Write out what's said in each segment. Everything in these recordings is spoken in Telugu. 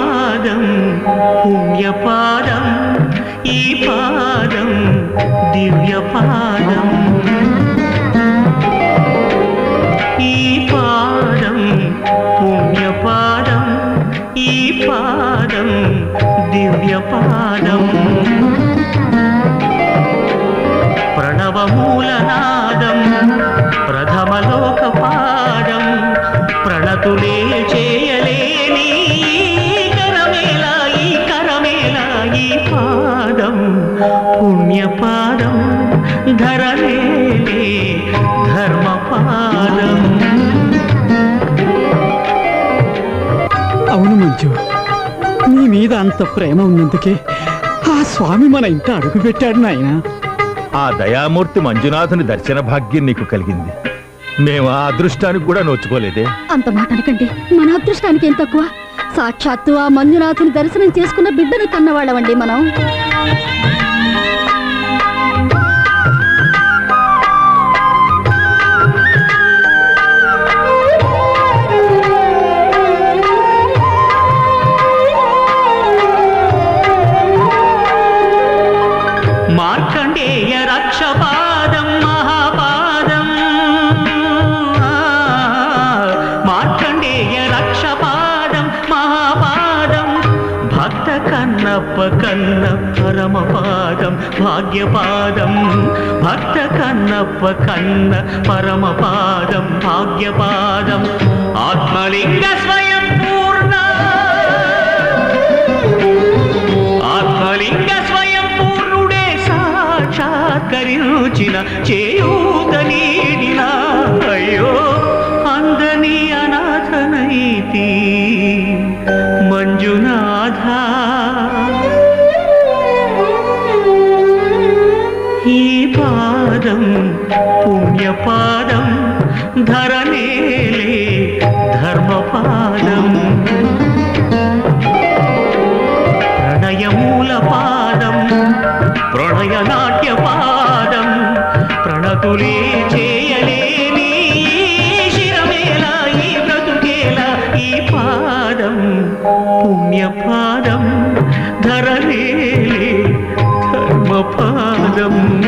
పాదం పుణ్యపాదం ఈ పాదం దివ్య పాదం ఈ పాదం పుణ్యపాదం ఈ పాదం దివ్య పాదం ప్రణవమూలనా అవును మంజు నీ మీద అంత ప్రేమ ఉన్నందుకే ఆ స్వామి మన ఇంట అడుగు పెట్టాడు నాయనా. ఆ దయామూర్తి మంజునాథుని దర్శన భాగ్యం నీకు కలిగింది. మేము ఆ అదృష్టానికి కూడా నోచుకోలేదే. అంత మాట అనకండి. మన అదృష్టానికి ఏం తక్కువ? సాక్షాత్తు ఆ మంజునాథుని దర్శనం చేసుకున్న బిడ్డను కన్నవాళ్ళమండి మనం. మార్కండేయ రక్షపాదం మహాపాదం భక్త కన్నప్ప కన్న పరమపాదం భాగ్యపాదం భక్త కన్నప్ప కన్న పరమపాదం భాగ్యపాదం ఆత్మలింగ స్వయం పూర్ణ. ఆత్మలింగ స్వయం పూర్ణుడే సాక్షాత్కరించిన చేయూ ఈ పాదం పుణ్యపాదం ధరనేలే ధర్మపాదం. ప్రణయమూల పాదం ప్రణయ నాట్య పాదం ప్రణతులే చేయలేని శిరమేలా ఈ బ్రతుకేల ఈ పాదం పుణ్యపాదం ధరలేలే ధర్మపాదం. భక్త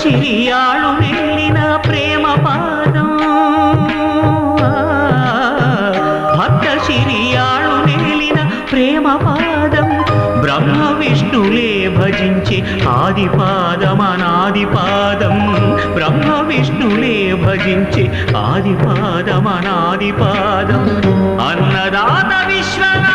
శిరియాళు వెళ్ళిన ప్రేమ పాదం. భక్త శిరియాళు వెళ్ళిన ప్రేమ పాదం. బ్రహ్మ విష్ణులే భజించే ఆది పాదం అనాది పాదం బ్రహ్మ విష్ణులే భజించే ఆది పాదం అనాది పాదం అన్నదాత విశ్వనా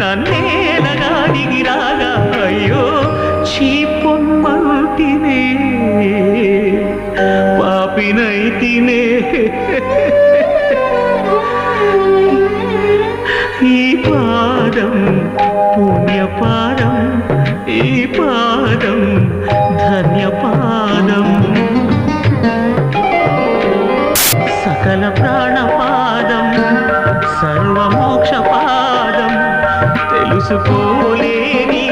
వినోదిగా నన్నేలగా దిగిరాగా అయ్యో చీపొమ్మంటినే పాపినైతినే ఈ పాదం పుణ్యపాదం ఈ పాదం ధన్యపాదం. సకల फूलेरी